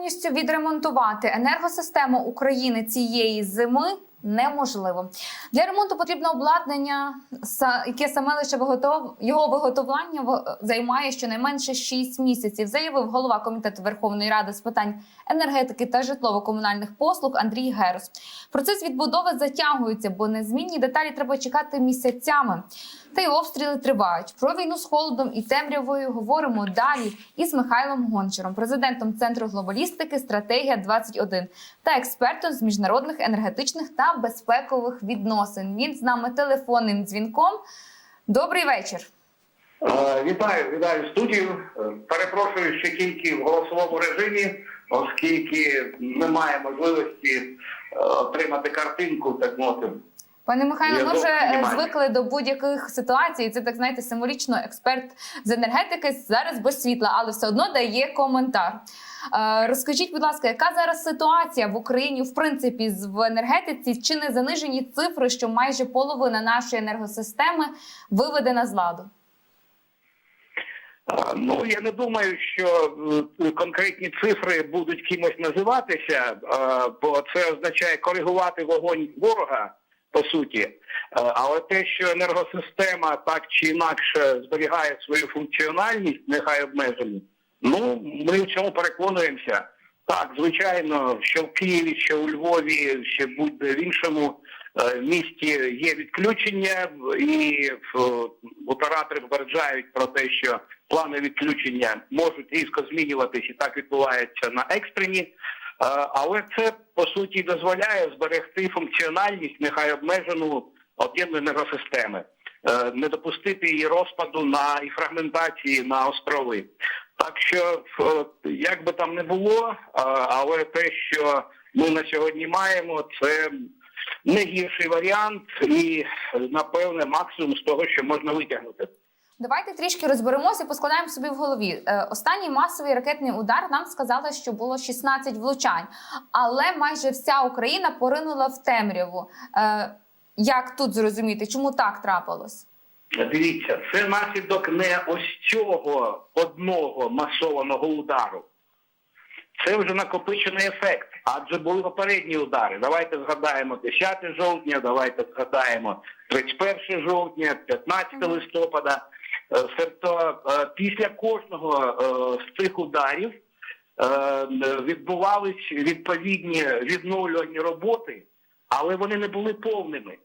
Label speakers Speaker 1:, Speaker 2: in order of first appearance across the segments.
Speaker 1: повністю відремонтувати енергосистему України цієї зими неможливо. Для ремонту потрібно обладнання, яке саме лише виготов... його виготовлення займає щонайменше 6 місяців, заявив голова комітету Верховної Ради з питань енергетики та житлово-комунальних послуг Андрій Герус. Процес відбудови затягується, бо незмінні деталі треба чекати місяцями. Та й обстріли тривають. Про війну з холодом і темрявою говоримо далі із Михайлом Гончаром, президентом Центру глобалістики Стратегія 21 та експертом з міжнародних енергетичних та безпекових відносин. Він з нами телефонним дзвінком. Добрий вечір.
Speaker 2: Е, Вітаю, вітаю студію. Е, Перепрошую ще тільки в голосовому режимі, оскільки немає можливості е, отримати картинку, так мовити.
Speaker 1: Пане Михайло,
Speaker 2: Я
Speaker 1: ми вже е, звикли до будь-яких ситуацій. Це так знаєте, символічно експерт з енергетики зараз без світла, але все одно дає коментар. Е, Розкажіть, будь ласка, яка зараз ситуація в Україні в принципі в енергетиці? Чи не занижені цифри, що майже половина нашої енергосистеми виведена з ладу?
Speaker 2: Ну я не думаю, що е, конкретні цифри будуть кимось називатися, бо це означає коригувати вогонь ворога по суті. Е, Але те, що енергосистема так чи інакше зберігає свою функціональність, нехай обмежену, ну ми в цьому переконуємося. Так, звичайно, що в Києві, що у Львові, ще будь-де в іншому е, місті є відключення, і е, оператори попереджають про те, що плани відключення можуть різко змінюватись, і так відбувається на екстрені. Е, Але це по суті дозволяє зберегти функціональність, нехай обмежену енергосистеми, Е, не допустити її розпаду на і фрагментації на острови. Так що, е, як би там не було, але те, що ми на сьогодні маємо, це не гірший варіант, і напевне максимум з того, що можна витягнути.
Speaker 1: Давайте трішки розберемося, поскладаємо собі в голові. Е, Останній масовий ракетний удар нам сказали, що було 16 влучань, але майже вся Україна поринула в темряву. Е, Як тут зрозуміти, чому так трапилось?
Speaker 2: Дивіться, це наслідок не ось цього одного масованого удару. Це вже накопичений ефект, адже були попередні удари. Давайте згадаємо 10 жовтня, давайте згадаємо 31 жовтня, 15 листопада. Тобто е, після кожного е, з цих ударів е, відбувались відповідні відновлювальні роботи, але вони не були повними.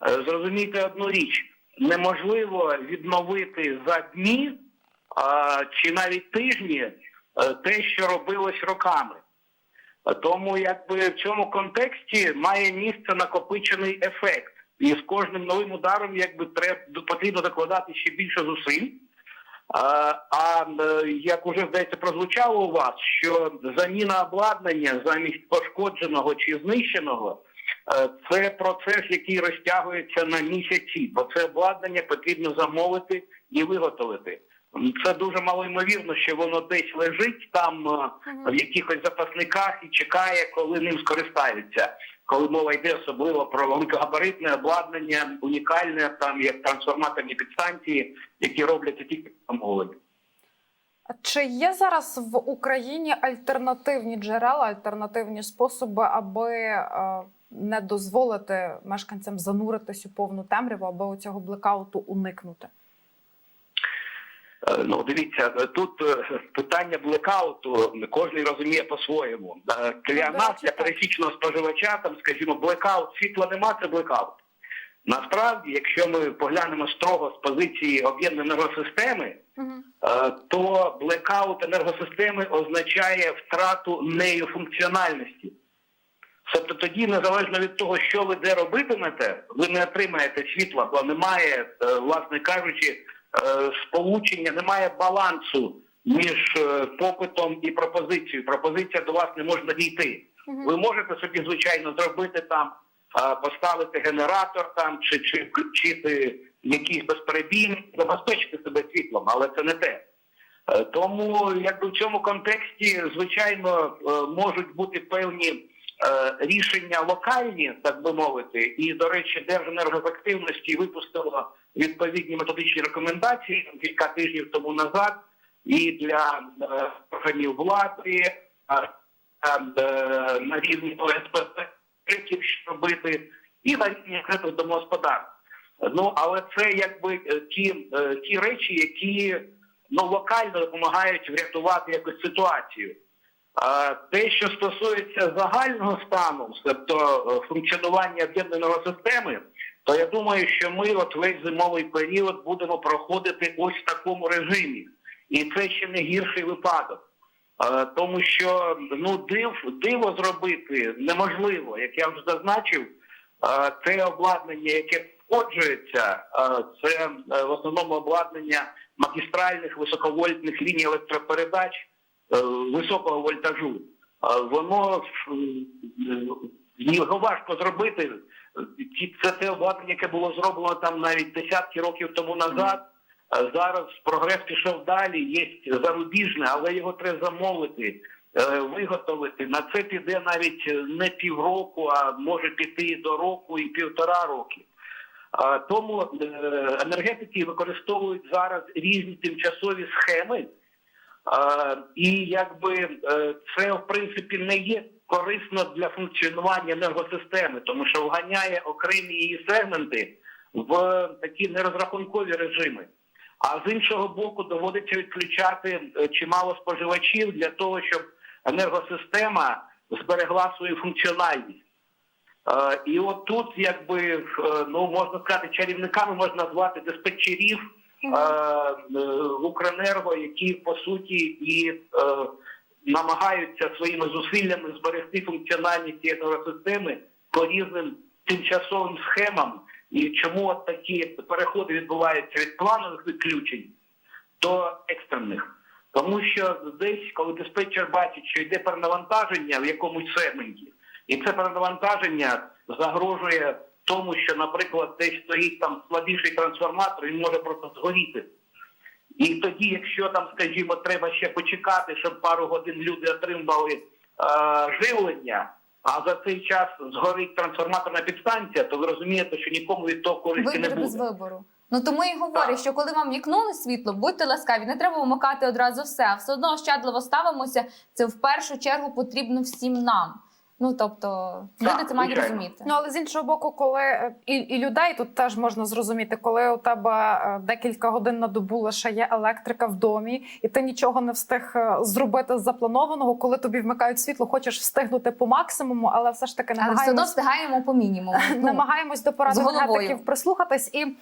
Speaker 2: Зрозумійте одну річ: неможливо відновити за дні чи навіть тижні те, що робилось роками. Тому, якби в цьому контексті має місце накопичений ефект, і з кожним новим ударом, якби треба потрібно докладати ще більше зусиль. А, а е, як уже здається прозвучало у вас, що заміна обладнання замість пошкодженого чи знищеного Е, Це процес, який розтягується на місяці, бо це обладнання потрібно замовити і виготовити. Це дуже малоймовірно, що воно десь лежить там е, в якихось запасниках і чекає, коли ним скористаються. Коли мова йде особливо про великогабаритне обладнання, унікальне, там як трансформаторні підстанції, які робляться тільки замовлення.
Speaker 3: Чи є зараз в Україні альтернативні джерела, альтернативні способи, аби е, не дозволити мешканцям зануритись у повну темряву, аби у цього блекауту уникнути?
Speaker 2: Е, Ну, дивіться, е, тут е, питання блекауту кожен розуміє по-своєму. Для
Speaker 3: Ну,
Speaker 2: нас, для пересічного споживача, там, скажімо, блекаут, світла нема, це блекаут. Насправді, якщо ми поглянемо строго з позиції об'єднаної енергосистеми,
Speaker 3: Угу.
Speaker 2: то блекаут енергосистеми означає втрату нею функціональності. Тобто тоді, незалежно від того, що ви де робитимете, ви не отримаєте світла, бо немає, власне кажучи, сполучення, немає балансу між е, попитом і пропозицією. Пропозиція до вас не може надійти. Ви можете собі, звичайно, зробити там, е, поставити генератор там чи, чи включити якийсь безперебійний, забезпечити себе світлом, але це не те. Е, Тому, якби в цьому контексті, звичайно, е, можуть бути певні е, рішення локальні, так би мовити, і, до речі, Держенергоефективності випустило відповідні методичні рекомендації кілька тижнів тому назад, і для е, органів влади, е, е, на рівні ОСПП, що робити, і на рівні окремих домогосподарств. Ну але це якби ті, ті речі, які ну локально допомагають врятувати якусь ситуацію. Те, що стосується загального стану, тобто функціонування об'єднаної системи, то я думаю, що ми от весь зимовий період будемо проходити ось в такому режимі, і це ще не гірший випадок. Е, Тому що ну див диво зробити неможливо, як я вже зазначив, е, це обладнання, яке входжується, е, це е, в основному обладнання магістральних високовольтних ліній електропередач високого вольтажу. Воно його важко зробити. Ті- Це те обладнання, яке було зроблено там навіть десятки років тому назад. Е, Зараз прогрес пішов далі, є зарубіжне, але його треба замовити, е, виготовити. На це піде навіть е, не півроку, а може піти і до року, і півтора роки. Е, Тому е, енергетики використовують зараз різні тимчасові схеми, Е, і якби е, це в принципі не є корисно для функціонування енергосистеми, тому що вганяє окремі її сегменти в такі нерозрахункові режими. А з іншого боку, доводиться відключати е, чимало споживачів для того, щоб енергосистема зберегла свою функціональність. Е, І от тут, якби е, ну можна сказати, чарівниками можна назвати диспетчерів Укренерго, які по суті і намагаються своїми зусиллями зберегти функціональність енергосистеми по різним тимчасовим схемам. І чому такі переходи відбуваються від планових відключень до екстрених? Тому що десь, коли диспетчер бачить, що йде перенавантаження в якомусь сегменті, і це перенавантаження загрожує тому, що, наприклад, десь стоїть там слабіший трансформатор, він може просто згоріти. І тоді, якщо там, скажімо, треба ще почекати, щоб пару годин люди отримали е, живлення, а за цей час згорить трансформаторна підстанція, то ви розумієте, що нікому від того користі не
Speaker 1: Вибір без вибору. Ну тому і говорю,
Speaker 2: Так.
Speaker 1: що коли вам вікнули світло, будьте ласкаві, не треба вмикати одразу все. а Все одно ощадливо ставимося. Це в першу чергу потрібно всім нам. Ну тобто, люди
Speaker 2: Так,
Speaker 1: це мають
Speaker 2: звичайно.
Speaker 1: розуміти.
Speaker 3: Ну але з іншого боку, коли е, і, і людей тут теж можна зрозуміти, коли у тебе е, декілька годин на добу лише є електрика в домі, і ти нічого не встиг е, зробити з запланованого, коли тобі вмикають світло, хочеш встигнути по максимуму, але все ж таки
Speaker 1: Але все одно встигаємо по мінімуму. Ну,
Speaker 3: Намагаємось до порад
Speaker 1: з головою.
Speaker 3: енергетиків прислухатись. І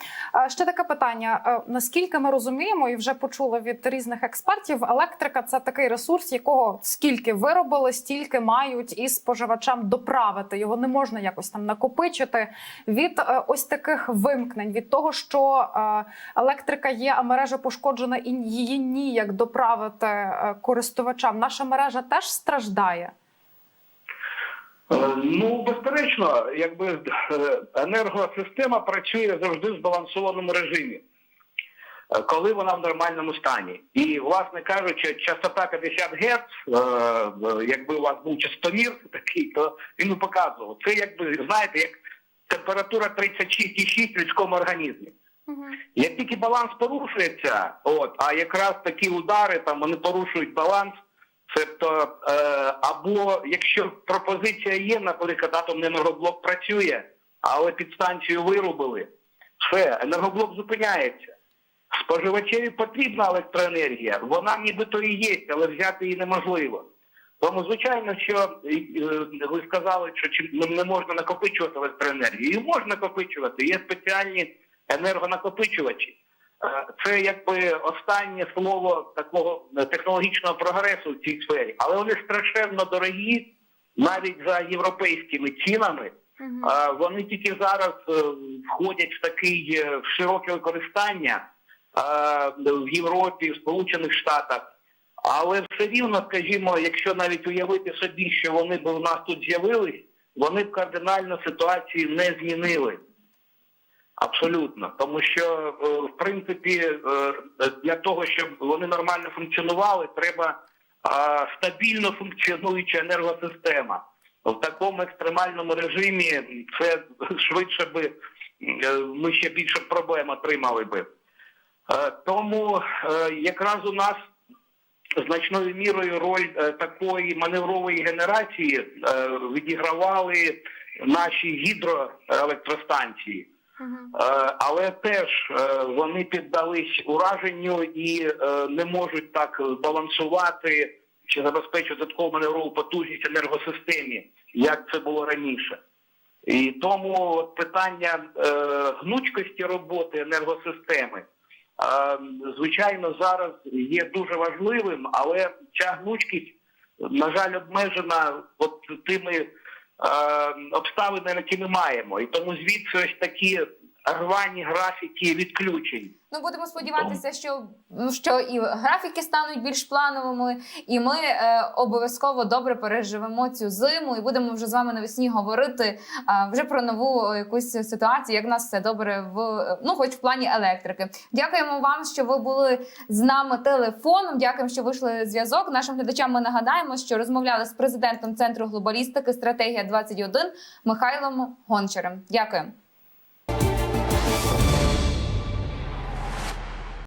Speaker 3: ще таке питання: наскільки ми розуміємо, і вже почули від різних експертів, електрика це такий ресурс, якого скільки виробили, стільки мають і споживачам доправити. Його не можна якось там накопичити від е, ось таких вимкнень, від того, що е, електрика є, а мережа пошкоджена, і її ніяк доправити е, користувачам. Наша мережа теж страждає.
Speaker 2: Ну, безперечно, якби енергосистема працює завжди в збалансованому режимі, коли вона в нормальному стані. І, власне кажучи, частота 50 Гц, е, е, якби у вас був частомір такий, то він би показував. Це якби, знаєте, як температура 36,6 в людському організмі. Як тільки баланс порушується, от, а якраз такі удари там вони порушують баланс. Тобто, е, або якщо пропозиція є, наприклад, атомний енергоблок працює, але підстанцію вирубили, все, енергоблок зупиняється. Споживачеві потрібна електроенергія, вона нібито і є, але взяти її неможливо. Тому, звичайно, що е, е, ви сказали, що не можна накопичувати електроенергію. Її можна накопичувати, є спеціальні енергонакопичувачі. Е, Це якби останнє слово такого технологічного прогресу в цій сфері, але вони страшенно дорогі, навіть за європейськими цінами. Вони тільки зараз входять в такий в широке використання в Європі, в Сполучених Штатах. Але все рівно, скажімо, якщо навіть уявити собі, що вони б у нас тут з'явились, вони б кардинально ситуацію не змінили. Абсолютно, тому що е, в принципі е, для того, щоб вони нормально функціонували, треба е, стабільно функціонуюча енергосистема. В такому екстремальному режимі це швидше би е, ми ще більше проблем отримали би. Е, Тому е, якраз у нас значною мірою роль е, такої маневрової генерації відігравали наші гідроелектростанції. Але теж вони піддались ураженню і не можуть так балансувати чи забезпечувати додаткову маневрову потужність енергосистемі, як це було раніше. І тому питання гнучкості роботи енергосистеми, звичайно, зараз є дуже важливим, але ця гнучкість, на жаль, обмежена от тими обставинами, які ми маємо. І тому звідси ось такі рвані графіки відключень.
Speaker 1: Ну будемо сподіватися, що, ну, що і графіки стануть більш плановими, і ми е, обов'язково добре переживемо цю зиму, і будемо вже з вами навесні говорити е, вже про нову якусь ситуацію, як в нас все добре в ну, хоч в плані електрики. Дякуємо вам, що ви були з нами телефоном. Дякуємо, що вийшли зв'язок. Нашим глядачам ми нагадаємо, що розмовляли з президентом центру глобалістики стратегія 21 Михайлом Гончарем. Дякуємо.